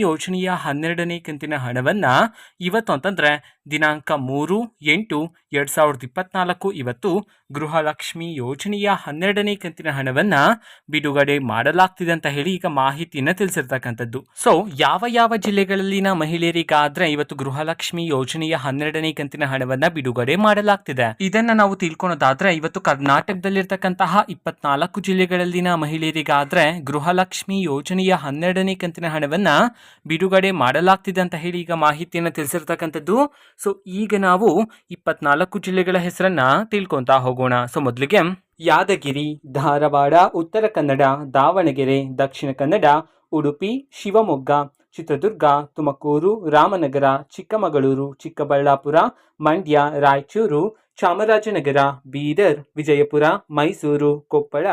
ಯೋಜನೆಯ ಹನ್ನೆರಡನೇ ಕಂತಿನ ಹಣವನ್ನು ಇವತ್ತು ಅಂತಂದರೆ ದಿನಾಂಕ ಮೂರು ಎಂಟು ಎರಡು ಸಾವಿರದ ಇಪ್ಪತ್ನಾಲ್ಕು ಇವತ್ತು ಗೃಹಲಕ್ಷ್ಮಿ ಯೋಜನೆಯ ಹನ್ನೆರಡನೇ ಕಂತಿನ ಹಣವನ್ನು ಬಿಡುಗಡೆ ಮಾಡಲಾಗ್ತಿದೆ ಅಂತ ಹೇಳಿ ಈಗ ಮಾಹಿತಿಯನ್ನು ತಿಳಿಸಿರ್ತಕ್ಕಂಥದ್ದು. ಸೊ ಯಾವ ಯಾವ ಜಿಲ್ಲೆಗಳಲ್ಲಿನ ಮಹಿಳೆಯರಿಗಾದ್ರೆ ಇವತ್ತು ಗೃಹಲಕ್ಷ್ಮಿ ಯೋಜನೆಯ ಹನ್ನೆರಡನೇ ಕಂತಿನ ಹಣವನ್ನ ಬಿಡುಗಡೆ ಮಾಡಲಾಗ್ತಿದೆ. ಇದನ್ನ ನಾವು ತಿಳ್ಕೊಳೋದಾದ್ರೆ ಇವತ್ತು ಕರ್ನಾಟಕದಲ್ಲಿರ್ತಕ್ಕಂತಹ ಇಪ್ಪತ್ನಾಲ್ಕು ಜಿಲ್ಲೆಗಳಲ್ಲಿನ ಮಹಿಳೆಯರಿಗಾದ್ರೆ ಗೃಹಲಕ್ಷ್ಮಿ ಯೋಜನೆಯ ಹನ್ನೆರಡನೇ ಕಂತಿನ ಹಣವನ್ನ ಬಿಡುಗಡೆ ಮಾಡಲಾಗ್ತಿದೆ ಅಂತ ಹೇಳಿ ಈಗ ಮಾಹಿತಿಯನ್ನು ತಿಳಿಸಿರ್ತಕ್ಕಂಥದ್ದು. ಸೊ ಈಗ ನಾವು ಇಪ್ಪತ್ನಾಲ್ಕು ಜಿಲ್ಲೆಗಳ ಹೆಸರನ್ನ ತಿಳ್ಕೊಂತಾ ಹೋಗೋಣ. ಸೊ ಮೊದಲಿಗೆ ಯಾದಗಿರಿ, ಧಾರವಾಡ, ಉತ್ತರ ಕನ್ನಡ, ದಾವಣಗೆರೆ, ದಕ್ಷಿಣ ಕನ್ನಡ, ಉಡುಪಿ, ಶಿವಮೊಗ್ಗ, ಚಿತ್ರದುರ್ಗ, ತುಮಕೂರು, ರಾಮನಗರ, ಚಿಕ್ಕಮಗಳೂರು, ಚಿಕ್ಕಬಳ್ಳಾಪುರ, ಮಂಡ್ಯ, ರಾಯಚೂರು, ಚಾಮರಾಜನಗರ, ಬೀದರ್, ವಿಜಯಪುರ, ಮೈಸೂರು, ಕೊಪ್ಪಳ,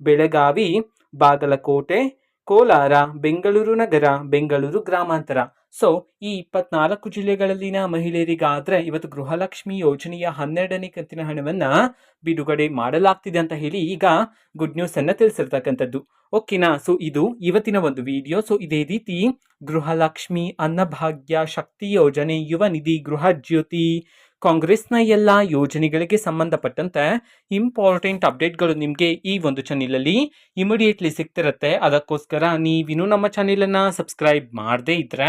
ಬೆಳಗಾವಿ, ಬಾಗಲಕೋಟೆ ಕೋಲಾರ, ಬೆಂಗಳೂರು ನಗರ, ಬೆಂಗಳೂರು ಗ್ರಾಮಾಂತರ. ಸೊ ಈ ಇಪ್ಪತ್ನಾಲ್ಕು ಜಿಲ್ಲೆಗಳಲ್ಲಿನ ಮಹಿಳೆಯರಿಗಾದ್ರೆ ಇವತ್ತು ಗೃಹಲಕ್ಷ್ಮಿ ಯೋಜನೆಯ ಹನ್ನೆರಡನೇ ಕಂತಿನ ಹಣವನ್ನ ಬಿಡುಗಡೆ ಮಾಡಲಾಗ್ತಿದೆ ಅಂತ ಹೇಳಿ ಈಗ ಗುಡ್ ನ್ಯೂಸ್ ಅನ್ನ ತಿಳಿಸಿರ್ತಕ್ಕಂಥದ್ದು. ಓಕೆನಾ ಸೊ ಇದು ಇವತ್ತಿನ ಒಂದು ವಿಡಿಯೋ ಸೊ ಇದೇ ರೀತಿ ಗೃಹಲಕ್ಷ್ಮಿ ಅನ್ನಭಾಗ್ಯ ಶಕ್ತಿ ಯೋಜನೆ ಯುವ ನಿಧಿ ಗೃಹ ಜ್ಯೋತಿ ಕಾಂಗ್ರೆಸ್ನ ಎಲ್ಲ ಯೋಜನೆಗಳಿಗೆ ಸಂಬಂಧಪಟ್ಟಂತೆ ಇಂಪಾರ್ಟೆಂಟ್ ಅಪ್ಡೇಟ್ಗಳು ನಿಮಗೆ ಈ ಒಂದು ಚಾನೆಲಲ್ಲಿ ಇಮಿಡಿಯೇಟ್ಲಿ ಸಿಗ್ತಿರುತ್ತೆ. ಅದಕ್ಕೋಸ್ಕರ ನೀವಿನ್ನೂ ನಮ್ಮ ಚಾನೆಲನ್ನು ಸಬ್ಸ್ಕ್ರೈಬ್ ಮಾಡದೇ ಇದ್ದರೆ